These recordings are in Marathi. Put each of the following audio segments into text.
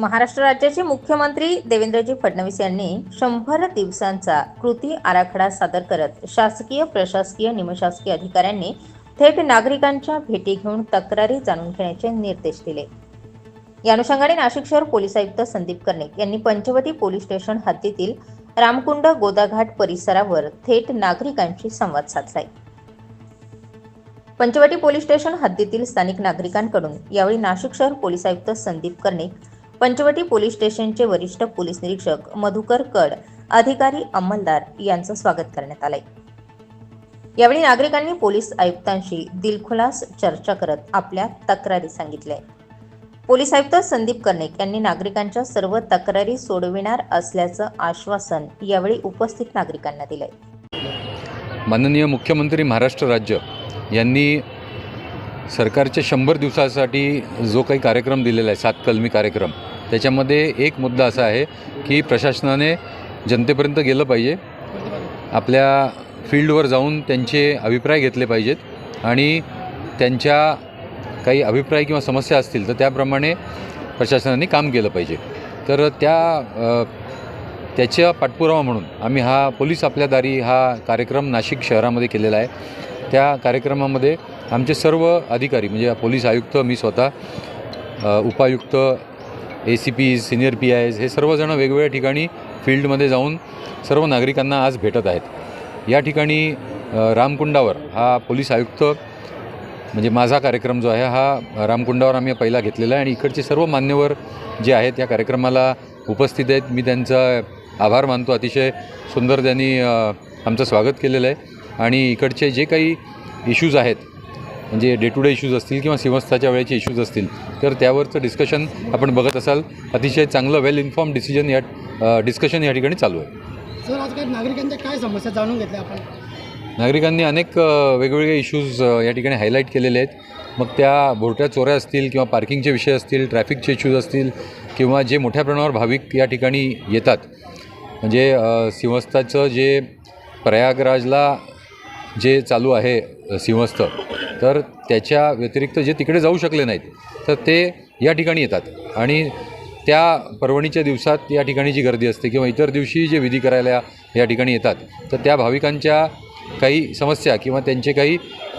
महाराष्ट्र राज्याचे मुख्यमंत्री देवेंद्रजी फडणवीस यांनी शंभर दिवसांचा कृती आराखडा सादर करत शासकीय प्रशासकीय निमशासकीय अधिकाऱ्यांनी थेट नागरिकांच्या भेटी घेऊन तक्रारी जाणून घेण्याचे निर्देश दिले. या अनुषंगाने नाशिक शहर पोलीस आयुक्त संदीप कर्णिक यांनी पंचवटी पोलीस स्टेशन हद्दीतील रामकुंड गोदाघाट परिसरावर थेट नागरिकांशी संवाद साधलाय. पंचवटी पोलीस स्टेशन हद्दीतील स्थानिक नागरिकांकडून यावेळी नाशिक शहर पोलीस आयुक्त संदीप कर्णिक पंचवटी पोलीस स्टेशनचे वरिष्ठ पोलीस निरीक्षक मधुकर कड अधिकारी अंमलदार यांचं स्वागत करण्यात आलंय. यावेळी नागरिकांनी पोलीस आयुक्तांशी दिलखुलास चर्चा करत आपल्या तक्रारी सांगितल्या. पोलीस आयुक्त संदीप कर्णिक यांनी नागरिकांच्या सर्व तक्रारी सोडविणार असल्याचं आश्वासन यावेळी उपस्थित नागरिकांना दिलंय. माननीय मुख्यमंत्री महाराष्ट्र राज्य यांनी सरकारच्या शंभर दिवसासाठी जो काही कार्यक्रम दिलेला आहे सात कलमी कार्यक्रम त्याच्यामध्ये एक मुद्दा असा आहे की प्रशासनाने जनतेपर्यंत गेलं पाहिजे. आपल्या फील्डवर जाऊन त्यांचे अभिप्राय घेतले पाहिजेत आणि त्यांच्या काही अभिप्राय किंवा समस्या असतील तर त्याप्रमाणे प्रशासनाने काम केलं पाहिजे. तर त्या त्याच्या पाठपुरावा म्हणून आम्ही हा पोलीस आपल्या दारी हा कार्यक्रम नाशिक शहरामध्ये केलेला आहे. त्या कार्यक्रमामध्ये आमचे सर्व अधिकारी म्हणजे पोलीस आयुक्त मी स्वतः उपायुक्त A C P senior P I S हे सर्वजण वेगवेगळ्या ठिकाणी फील्डमध्ये जाऊन सर्व नागरिकांना आज भेटत आहेत. या ठिकाणी रामकुंडावर हा पोलीस आयुक्त म्हणजे माझा कार्यक्रम जो आहे हा रामकुंडावर आम्ही पहिला घेतलेला आहे आणि इकडचे सर्व मान्यवर जे आहेत या कार्यक्रमाला उपस्थित आहेत. मी त्यांचा आभार मानतो. अतिशय सुंदर त्यांनी आमचं स्वागत केलेलं आहे. आणि इकडचे जे काही इश्यूज आहेत म्हणजे डे टू डे इश्यूज असतील किंवा सिंहस्थाच्या वेळेचे इश्यूज असतील तर त्यावरचं डिस्कशन आपण बघत असाल. अतिशय चांगलं वेल इन्फॉर्म डिसिजन या डिस्कशन या ठिकाणी चालू आहे. सर आज नागरिकांच्या काय समस्या जाणून घेतल्या आपण? नागरिकांनी अनेक वेगवेगळे इश्यूज या ठिकाणी हायलाईट केलेले आहेत. मग त्या भोरट्या चोऱ्या असतील किंवा पार्किंगचे विषय असतील ट्रॅफिकचे इश्यूज असतील किंवा जे मोठ्या प्रमाणावर भाविक या ठिकाणी येतात. म्हणजे सिंहस्थाचं जे प्रयागराजला जे चालू आहे सिंहस्थ तर त्याच्या व्यतिरिक्त जे तिकडे जाऊ शकले नाहीत तर ते या ठिकाणी येतात. आणि त्या पर्वणीच्या दिवसात या ठिकाणी जी गर्दी असते किंवा इतर दिवशी जे विधी करायला या ठिकाणी येतात तर त्या भाविकांच्या काही समस्या किंवा त्यांचे काही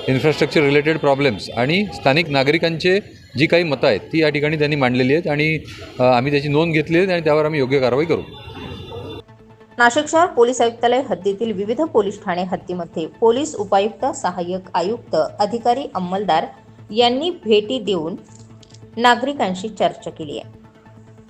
इन्फ्रास्ट्रक्चर रिलेटेड प्रॉब्लेम्स आणि स्थानिक नागरिकांचे जी काही मतं आहेत ती या ठिकाणी त्यांनी मांडलेली आहेत आणि आम्ही त्याची नोंद घेतली आहे आणि त्यावर आम्ही योग्य कारवाई करू. नाशिक शहर पोलीस आयुक्तालय हद्दीतील विविध पोलीस ठाणे हद्दीमध्ये पोलीस उपायुक्त सहाय्यक आयुक्त अधिकारी अंमलदार यांनी भेटी देऊन नागरिकांशी चर्चा केली आहे.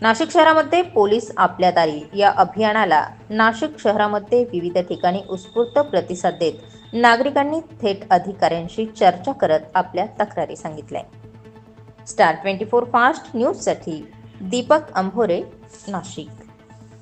नाशिक शहरामध्ये पोलीस आपल्या दारी या अभियानाला नाशिक शहरामध्ये विविध ठिकाणी उत्स्फूर्त प्रतिसाद देत नागरिकांनी थेट अधिकाऱ्यांशी चर्चा करत आपल्या तक्रारी सांगितल्या. स्टार ट्वेंटी फोर फास्ट न्यूजसाठी दीपक अंभोरे नाशिक.